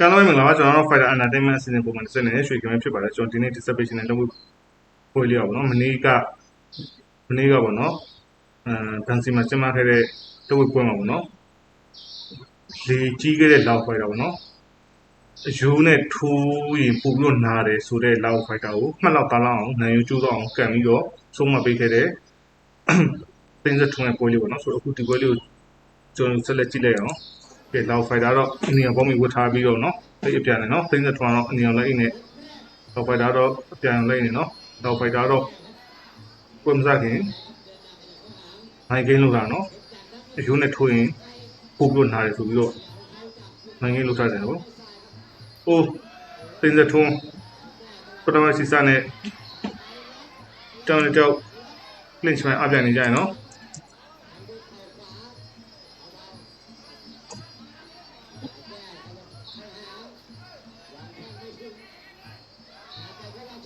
ကံလုံးမင်္ဂလာပါကျွန်တော်တို့ Fighter Entertainment အစီအစဉ်ပုံမှန်တစ်စက်နဲ့ရွှေကမဲဖြစ်ပါတယ်ကျွန်တော်ဒီနေ့ dissertation နဲ့လုပ်ဖို့လေးရပါတော့မနေ့ကမနေ့ကပေါ့နော်အဲဒန်စီမှာကျင်းပခဲ့တဲ့လုပ်ဖို့ပွဲမှာပေါ့နော်လေကြီးခဲ့တဲ့လောက် fighter ပေါ့နော်အယူနဲ့ထိုးရင်ပို့ပြီးတော့နားတယ်ဆိုတဲ့လောက် fighter ကိုမှတ်လောက်သားလောက်အောင်နိုင်ယူကျိုးတော့အောင်ကန်ပြီးတော့ဆုံးမပေးခဲ့တဲ့တင်းစထုံးရဲ့ပွဲလေးပေါ့နော်ဆိုတော့အခုဒီပွဲလေးကိုကျွန်တော်ဆက်လက်ကြည့်လိုက်အောင် ကဲလောက် fighter တော့အနီအောင်ပေါင်းပြီးဝတ်ထားပြီးတော့နော်တိတ်အပြန်နေနော်တင်းစထုံးကတော့အနီအောင်လိုက်နေလောက် fighter တော့အပြန်လိုက်နေနော်လောက် fighter တော့ကိုမစားခင်နိုင်ကိန်းလောက်တာနော်အယူနဲ့ထိုးရင်ပို့ပြီးတော့နားတယ်ဆိုပြီးတော့နိုင်ကိန်းလောက်ထားတယ်နော်အိုးတင်းစထုံးပထမစီစနဲ့တောင်းတောက် link မှအပြန်နေကြရနော်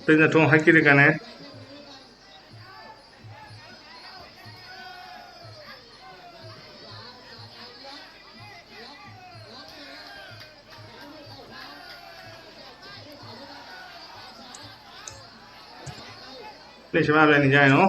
ᱛᱮᱧ ᱴᱷᱚᱝ ᱦᱟᱹᱠᱤᱨ ᱠᱟᱱᱮ ᱞᱮ ᱪᱟᱵᱟ ᱞᱮᱱ ᱡᱟᱭ ᱱᱚ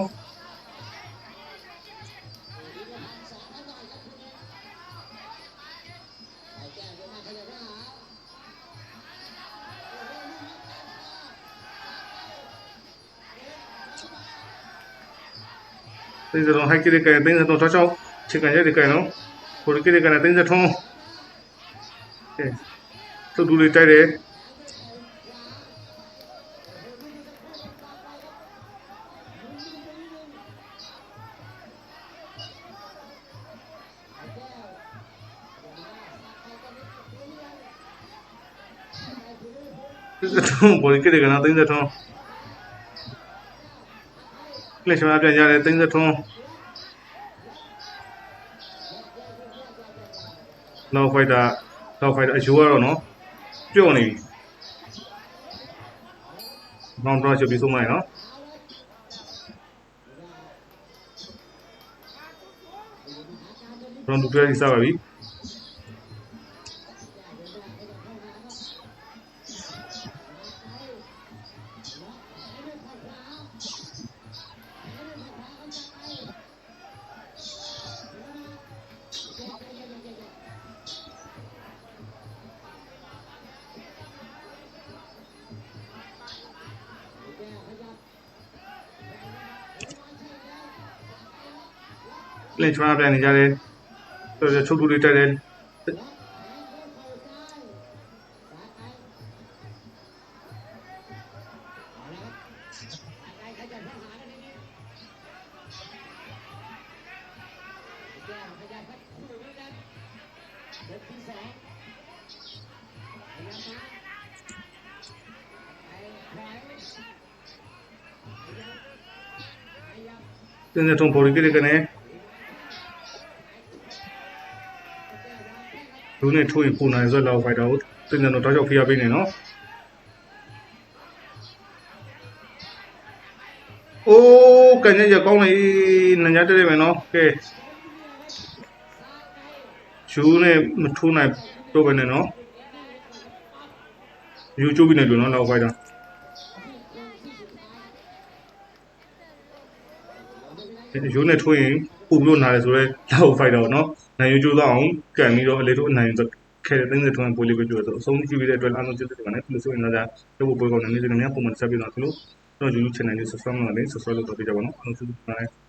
땡자롱 할길에 가야 땡자 동 저쪽 지금 여기 가요 고리길에 가야 땡자 통 예. 또 둘이 따래 좀 보니까 되게 나도 이제 좀 ကဲသူ့တူလေးတိုက်တယ်ထုံးပေါ်ကိရကနာတင်းစထုံးလက်ချမပြန်ကြတယ်တင်းစထုံးနောက်ဖိုက်တာနောက်ဖိုက်တာအယူကတော့နော်ပြုတ်နေပြီနောင်တော့ချုပ်ပြီးဆုံးမရနော်ရောင်းတူတွဲကြီးစပါပြီလင်ချမပြန်နေကြတယ်ဆိုတော့ချုပ် क्लिंच में आप जाने जा रहे तो जो छोटू रिटायर है 现在从保利队这个呢。 လူနဲ့ထိုးရင်ပုံနိုင်ဆွဲလောက်ဖိုက်တာကိုတင်းစတော့တောက်ချောက်ဖိအားပေးနေနော်အိုးကန်ရကောင်းလေနညာတက်ရမယ်နော်ကဲယူနဲ့မထိုးနိုင်တော့ပဲနဲ့နော်ယူချိုးပြီးနေလို့နော်လောက်ဖိုက်တာ ရိုးနဲ့ထိုးရင်ပူလို့နာတယ်ဆိုတော့လောက် fighter ပေါ့နော်နိုင်ရိုးကျိုးတော့အောင်ကန်ပြီးတော့အလေးတို့အနိုင်ရိုးခဲတဲ့တဲ့ထွန်းပိုလေးပဲပြောဆိုအဆုံးကြည့်ပြီးတဲ့အတွက်အားလုံးကျေးဇူးတင်ပါတယ်ဒီလိုဆိုရင်လည်းတော့ပိုပွဲကောင်းနေနေကြတယ်များပုံမှန်ဆက်ပြီးတော့ဒီလိုကျွန်တော် YouTube channel လေး subscribe လုပ်လိုက် subscribe လုပ်တော့ပြကြပါတော့အားလုံးကျေးဇူးတင်ပါတယ်